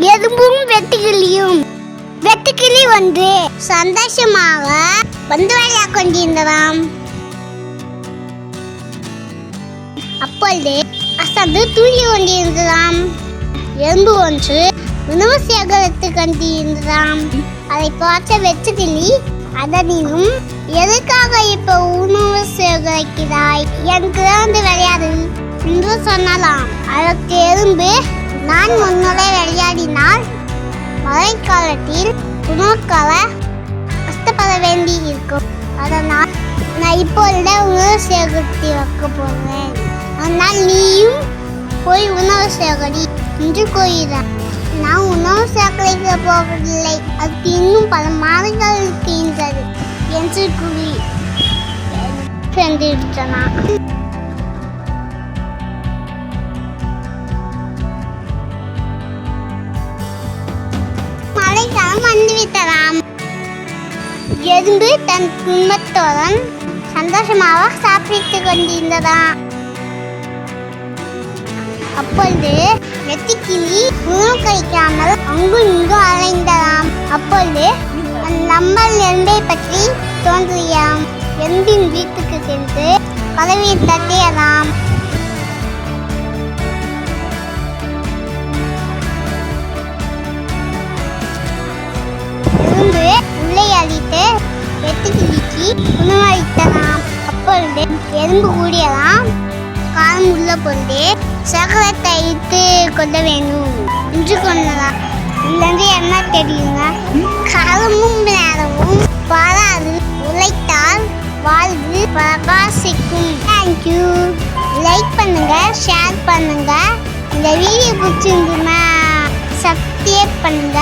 எறும்பும் வெட்டுக்கிளியும். வெட்டுக்கிளி வந்து சந்தோஷமாக வந்து வழியாக கொண்டிருந்ததாம். அப்பொழுது அசந்து தூங்கி கொண்டிருந்ததாம். எறும்பு ஒன்று உணவு சேகரித்து கொண்டிருந்ததாம். அதை பார்த்த வெட்டுக்கிளி அதனினும் எதுக்காக இப்ப உணவு சேகரிக்கிறாய்? எனக்கு வந்து விளையாடு என்று சொன்னலாம் அதற்கு எறும்பு நான் உன்னோட விளையாடினால் மழைக்காலத்தில் உணவுக்காக கஷ்டப்பட வேண்டி இருக்கும் அதனால் நான் இப்பொழுது உணவு சேகரித்து வைக்க போகிறேன். ஆனால் நீயும் போய் உணவு சேகரி என்று கூறுகிறார் நான் உணவு சேகரிக்க போவதில்லை. அது இன்னும் பல மாதங்கள் இருக்கின்றது என்று கூறி. சென்றிருக்கிறான் மழைக்காலம் எறும்பு தன் குடும்பத்துடன் சந்தோஷமாக சாப்பிட்டு கொண்டிருந்ததாம். அப்பொழுது வெட்டுக்கிளி உணவு கழிக்காமல் அங்கும் இங்கும் அலைந்ததாம். அப்பொழுது நம்ம நம்பர் எறும்பை பற்றி தோன்றியாம் எறும்பின் வீட்டுக்கு சென்று பதவியை தட்டியதாம் அழித்து அடித்து வெட்டுக்கிளிக்கு உணவளித்ததாம் அப்பொழுது எறும்பு கூடியதாம். காலம் உள்ள பொழுது சகலத்தை அழித்து கொள்ள வேண்டும் என்று கொண்டதாம். இல்லைன்னு என்ன தெரியுங்க? காலமும் நேரமும் பாராது உழைத்தால் வாழ்வு பிரகாசிக்கும். தேங்க்யூ லைக் பண்ணுங்க ஷேர் பண்ணுங்க. இந்த வீடியோ பிடிச்சிருந்துன்னா சப்ஸ்கிரைப் பண்ணுங்க.